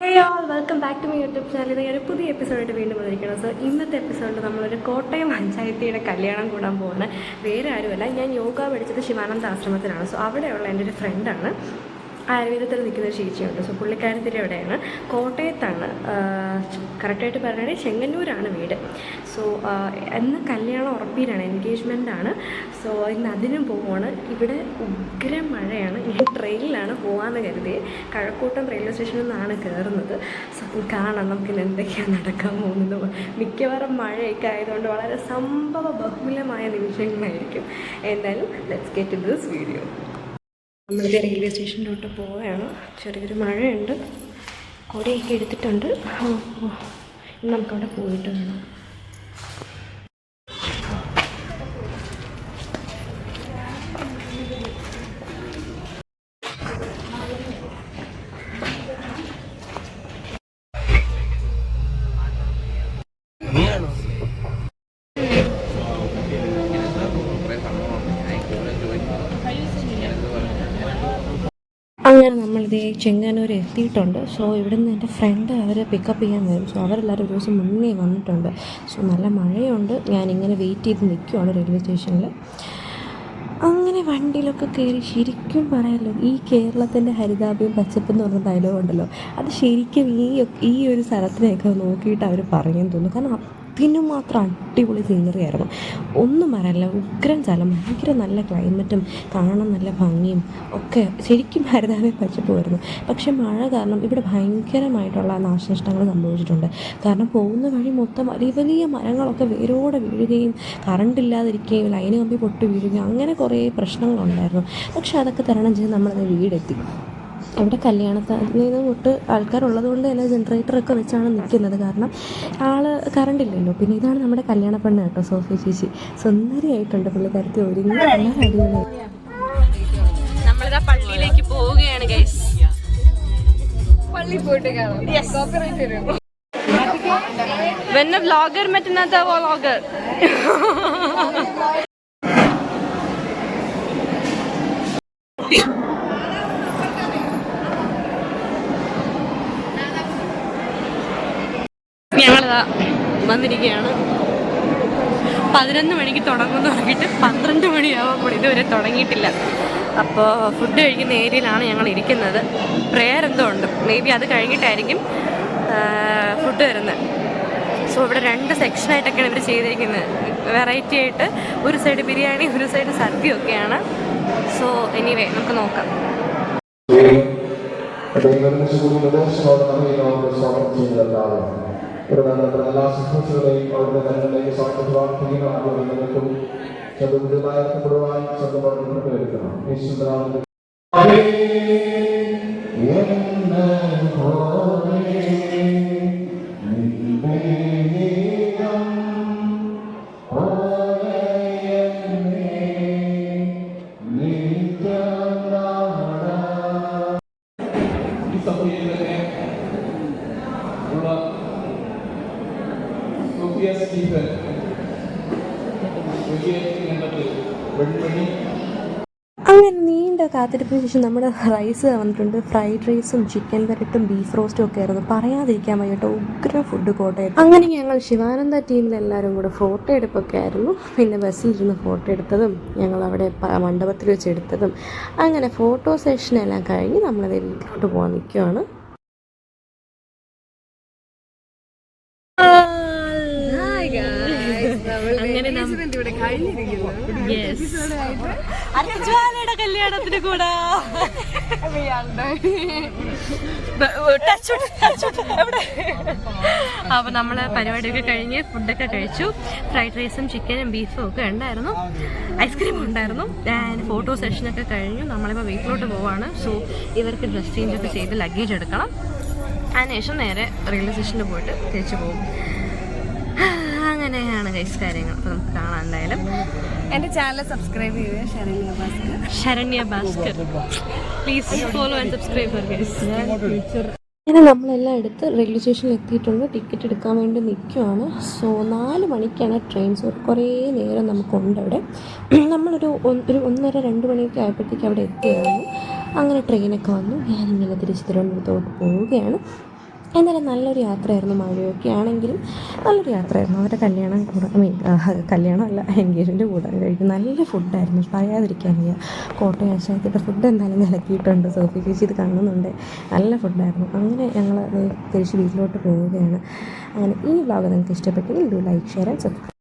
Welcome back to my YouTube channel ഞാൻ ഒരു പുതിയ എപ്പിസോഡായിട്ട് വീണ്ടും വന്നിരിക്കണം സോ ഇന്നത്തെ എപ്പിസോഡിൽ നമ്മളൊരു കോട്ടയം പഞ്ചായത്തിയുടെ കല്യാണം കൂടാൻ പോകുന്നത് വേറെ ആരുമല്ല. ഞാൻ യോഗ പഠിച്ചത് ശിവാനന്ദ ആശ്രമത്തിലാണ്. സോ അവിടെയുള്ള എന്റെ ഒരു ഫ്രണ്ടാണ് ആയുർവേദത്തിൽ നിൽക്കുന്ന ഒരു ചേച്ചിയുണ്ട്. സോ പുള്ളിക്കാരത്തിന്റെ അവിടെയാണ്. കോട്ടയത്താണ്. കറക്റ്റായിട്ട് പറയുകയാണെങ്കിൽ ചെങ്ങന്നൂരാണ് വീട്. സോ ഇന്ന് കല്യാണം ഉറപ്പിയിലാണ് എൻഗേജ്മെന്റ് ആണ് സോ ഇന്ന് അതിനും പോവാണ്. ഇവിടെ ഉഗ്ര മഴയാണ്. ഈ ട്രെയിനിലാണ് പോകാമെന്ന് കരുതി. കഴക്കൂട്ടം റെയിൽവേ സ്റ്റേഷനിൽ നിന്നാണ് കയറുന്നത്. സോ കാണാം നമുക്കിന്ന് എന്തൊക്കെയാണ് നടക്കാൻ പോകുന്നത്. മിക്കവാറും മഴയൊക്കെ ആയതുകൊണ്ട് വളരെ സംഭവ ബഹുലമായ നിമിഷങ്ങളായിരിക്കും. എന്തായാലും let's get in this video നമ്മളിത് റെയിൽവേ സ്റ്റേഷനിലോട്ട് പോവുകയാണ്. ചെറിയൊരു മഴയുണ്ട്. കൊടിയൊക്കെ എടുത്തിട്ടുണ്ട്. നമുക്കവിടെ പോയിട്ട് വേണം അങ്ങനെ നമ്മളിത് ചെങ്ങന്നൂർ എത്തിയിട്ടുണ്ട്. സോ ഇവിടെ നിന്ന് എന്റെ ഫ്രണ്ട് അവരെ പിക്കപ്പ് ചെയ്യാൻ വരും. സോ അവരെല്ലാവരും ഒരു ദിവസം മുന്നേ വന്നിട്ടുണ്ട്. സോ നല്ല മഴയുണ്ട്. ഞാനിങ്ങനെ വെയിറ്റ് ചെയ്ത് നിൽക്കുവാണ് റെയിൽവേ സ്റ്റേഷനിൽ അങ്ങനെ വണ്ടിയിലൊക്കെ കയറി ശരിക്കും പറയാമല്ലോ ഈ കേരളത്തിന്റെ ഹരിതാഭയും പച്ചപ്പ് എന്ന് പറഞ്ഞ ഡയലോഗ് ഉണ്ടല്ലോ. അത് ശരിക്കും ഈ ഈ ഒരു സ്ഥലത്തിനെയൊക്കെ നോക്കിയിട്ട് അവർ പറയുമെന്ന് തോന്നുന്നു. കാരണം അതിനും മാത്രം അടിപൊളി സീനറി ആയിരുന്നു. ഒന്നും പറയാനില്ല. ഉഗ്രൻ സ്ഥലം ഭയങ്കര നല്ല ക്ലൈമറ്റും കാണാൻ നല്ല ഭംഗിയും ഒക്കെ ശരിക്കും ഹരിതാഭയും പച്ചപ്പ് വരുന്നു പക്ഷേ മഴ കാരണം ഇവിടെ ഭയങ്കരമായിട്ടുള്ള നാശനഷ്ടങ്ങൾ സംഭവിച്ചിട്ടുണ്ട്. കാരണം പോകുന്ന വഴി മൊത്തം വലിയ വലിയ മരങ്ങളൊക്കെ വേരോടെ വീഴുകയും കറണ്ട് ഇല്ലാതിരിക്കുകയും ലൈന് കമ്പി പൊട്ടി വീഴുകയും അങ്ങനെ കുറേ പ്രശ്നങ്ങളുണ്ടായിരുന്നു. പക്ഷെ അതൊക്കെ തരണം ചെയ്ത് നമ്മളത് വീടെത്തി. ഇവിടെ കല്യാണത്തിന് തൊട്ട് ആൾക്കാരുള്ളത് കൊണ്ട് തന്നെ ജനറേറ്ററൊക്കെ വെച്ചാണ് നിൽക്കുന്നത് കാരണം ആൾ കറണ്ട് ഇല്ലല്ലോ. പിന്നെ ഇതാണ് നമ്മുടെ കല്യാണ പെണ്ണ് കേട്ടോ സോഫി ചേച്ചി. സുന്ദരിയായിട്ടുണ്ട് പുള്ളിക്കാരത്തി ഒരുങ്ങി നമ്മളിതാ പള്ളിയിലേക്ക് പോവുകയാണ് ഗൈസ് പള്ളി പോയിട്ട് കാണാം. വെന്ന വ്ളോഗർ വ്ളോഗർ വന്നിരിക്കുകയാണ്. പതിനൊന്ന് മണിക്ക് തുടങ്ങുമെന്ന് പറഞ്ഞിട്ട് പന്ത്രണ്ട് മണിയാവുമ്പോൾ ഇതുവരെ തുടങ്ങിയിട്ടില്ല. അപ്പോൾ ഫുഡ് കഴിക്കുന്ന ഏരിയയിലാണ് ഞങ്ങൾ ഇരിക്കുന്നത്. പ്രെയർ എന്തോ ഉണ്ട്. മേ ബി അത് കഴിഞ്ഞിട്ടായിരിക്കും ഫുഡ് വരുന്നത്. സോ ഇവിടെ രണ്ട് സെക്ഷനായിട്ടൊക്കെയാണ് ഇവർ ചെയ്തിരിക്കുന്നത്. വെറൈറ്റി ആയിട്ട് ഒരു സൈഡ് ബിരിയാണി ഒരു സൈഡ് സദ്യ ഒക്കെയാണ്. സോ എനിവേ നമുക്ക് നോക്കാം. ദൈവത്തിന് ദിവസമാണ് നമ്മൾ ഈ സ്വാഗതം ഇവിടെ നമ്മുടെ എല്ലാ ശുശ്രൂഷകളെയും അവരുടെ കരങ്ങളിലേക്ക് സമർപ്പിക്കുന്ന ആളുകൾക്കും ചതുർദായപ്പെടുവാൻ സ്വന്തമായിട്ട് വരുത്തണം യേശുദാനത്തെ ഈ സഭയിൽ തന്നെ ഉള്ള സോഫിയ സ്റ്റീഫൻ അങ്ങനെ നീണ്ട കാത്തിരിപ്പിന് ശേഷം നമ്മുടെ റൈസ് വന്നിട്ടുണ്ട് ഫ്രൈഡ് റൈസും ചിക്കൻ വരട്ടും ബീഫ് റോസ്റ്റും ഒക്കെ ആയിരുന്നു. പറയാതിരിക്കാൻ വയ്യട്ടോ ഉഗ്ര ഫുഡ് കോട്ടയം അങ്ങനെ ഞങ്ങൾ ശിവാനന്ദ ടീമിലെല്ലാവരും കൂടെ ഫോട്ടോ എടുപ്പൊക്കെ ആയിരുന്നു. പിന്നെ ബസ്സിലിരുന്ന് ഫോട്ടോ എടുത്തതും ഞങ്ങൾ അവിടെ മണ്ഡപത്തിൽ വെച്ച് എടുത്തതും അങ്ങനെ ഫോട്ടോ സെഷനെല്ലാം കഴിഞ്ഞ് നമ്മളത് വീട്ടിലോട്ട് പോകാൻ നിൽക്കുവാണ് അർജ്വാലയുടെ കല്യാണത്തിന് കൂടാ. അപ്പൊ നമ്മൾ പരിപാടിയൊക്കെ കഴിഞ്ഞ് ഫുഡൊക്കെ കഴിച്ചു. ഫ്രൈഡ് റൈസും ചിക്കനും ബീഫും ഒക്കെ ഉണ്ടായിരുന്നു. ഐസ്ക്രീം ഉണ്ടായിരുന്നു. ആൻഡ് ഫോട്ടോ സെഷനൊക്കെ കഴിഞ്ഞു. നമ്മളിപ്പോൾ വീട്ടിലോട്ട് പോവാണ്. സോ ഇവർക്ക് ഡ്രസ് ചേഞ്ച് ഒക്കെ ചെയ്ത് ലഗേജ് എടുക്കണം. അതിനുശേഷം നേരെ റെയിൽവേ സ്റ്റേഷനിൽ പോയിട്ട് തിരിച്ചു പോകും. അങ്ങനെയാണ് ഗൈസ് കാര്യങ്ങൾ. അപ്പോൾ നമുക്ക് കാണാം എന്തായാലും. എന്റെ ചാനൽ സബ്സ്ക്രൈബ് ചെയ്യുക Bhaskar. Saranya Bhaskar. Please follow and subscribe for അങ്ങനെ നമ്മളെല്ലാം എടുത്ത് റെയിൽവേ സ്റ്റേഷനിൽ എത്തിയിട്ടുണ്ട്. ടിക്കറ്റ് എടുക്കാൻ വേണ്ടി നിൽക്കുവാണ് സോ നാല് മണിക്കാണ് ട്രെയിൻ സോ കുറേ നേരം നമുക്കുണ്ട് അവിടെ. നമ്മളൊരു ഒരു ഒന്നര രണ്ട് മണിയൊക്കെ ആയപ്പോഴത്തേക്ക് അവിടെ എത്തിയായിരുന്നു അങ്ങനെ ട്രെയിനൊക്കെ വന്നു. ഞാനിങ്ങനെ തിരിച്ച് തിരുവനന്തപുരത്തോട്ട് പോവുകയാണ്. എന്തായാലും നല്ലൊരു യാത്രയായിരുന്നു മഴയൊക്കെ ആണെങ്കിലും നല്ലൊരു യാത്രയായിരുന്നു. അവരുടെ കല്യാണം കൂടെ ഐ മീൻ കല്യാണമല്ല എൻഗേജ്മെന്റ് കൂടാൻ കഴിക്കും നല്ല ഫുഡായിരുന്നു. പറയാതിരിക്കാൻ വയ്യ കോട്ടയം ആശാരത്തിന്റെ ഫുഡ് എന്തായാലും നിലക്കിയിട്ടുണ്ട്. സോഫി ചേച്ചി ഇത് കാണുന്നുണ്ട്. നല്ല ഫുഡായിരുന്നു. അങ്ങനെ ഞങ്ങൾ തിരിച്ച് വീട്ടിലോട്ട് പോവുകയാണ്. അങ്ങനെ ഈ വ്ലോഗ് നിങ്ങൾക്ക് ഇഷ്ടപ്പെട്ടെങ്കിൽ do like share and subscribe